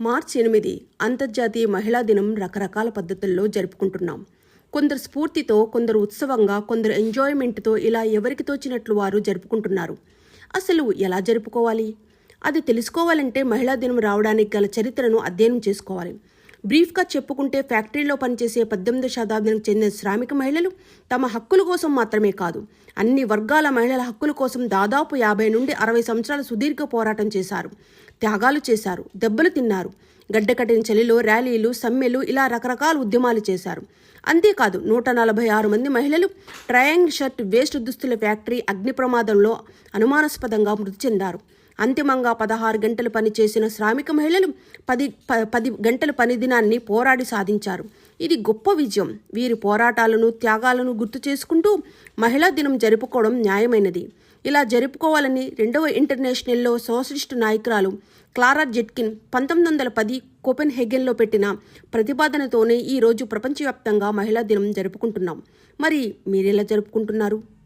మార్చి ఎనిమిది అంతర్జాతీయ మహిళా దినం రకరకాల పద్ధతుల్లో జరుపుకుంటున్నాం. కొందరు స్ఫూర్తితో కొందరు ఉత్సవంగా కొందరు ఎంజాయ్మెంట్తో ఇలా ఎవరికి తోచినట్లు వారు జరుపుకుంటున్నారు. అసలు ఎలా జరుపుకోవాలి? అది తెలుసుకోవాలంటే మహిళా దినం రావడానికి గల చరిత్రను అధ్యయనం చేసుకోవాలి. బ్రీఫ్గా చెప్పుకుంటే ఫ్యాక్టరీలో పనిచేసే పద్దెనిమిది శతాబ్దానికి చెందిన శ్రామిక మహిళలు తమ హక్కుల కోసం మాత్రమే కాదు అన్ని వర్గాల మహిళల హక్కుల కోసం దాదాపు యాభై నుండి అరవై సంవత్సరాల సుదీర్ఘ పోరాటం చేశారు త్యాగాలు చేశారు దెబ్బలు తిన్నారు. గడ్డకట్టిన చలిలో ర్యాలీలు సమ్మెలు ఇలా రకరకాల ఉద్యమాలు చేశారు. అంతేకాదు నూట నలభై ఆరు మంది మహిళలు ట్రయాంగిల్ షర్ట్ వేస్ట్ దుస్తుల ఫ్యాక్టరీ అగ్ని ప్రమాదంలో అనుమానాస్పదంగా మృతి చెందారు. అంతిమంగా పదహారు గంటలు పనిచేసిన శ్రామిక మహిళలు పది ప- పది గంటల పని దినాన్ని పోరాడి సాధించారు. ఇది గొప్ప విజయం. వీరి పోరాటాలను త్యాగాలను గుర్తు చేసుకుంటూ మహిళా దినం జరుపుకోవడం న్యాయమైనది. ఇలా జరుపుకోవాలని రెండవ ఇంటర్నేషనల్లో సోషలిస్టు నాయకురాలు క్లారా జెట్కిన్ పంతొమ్మిది వందల పది కోపెన్ హెగెన్లో పెట్టిన ప్రతిపాదనతోనే ఈ రోజు ప్రపంచవ్యాప్తంగా మహిళా దినం జరుపుకుంటున్నాం. మరి మీరెలా జరుపుకుంటున్నారు?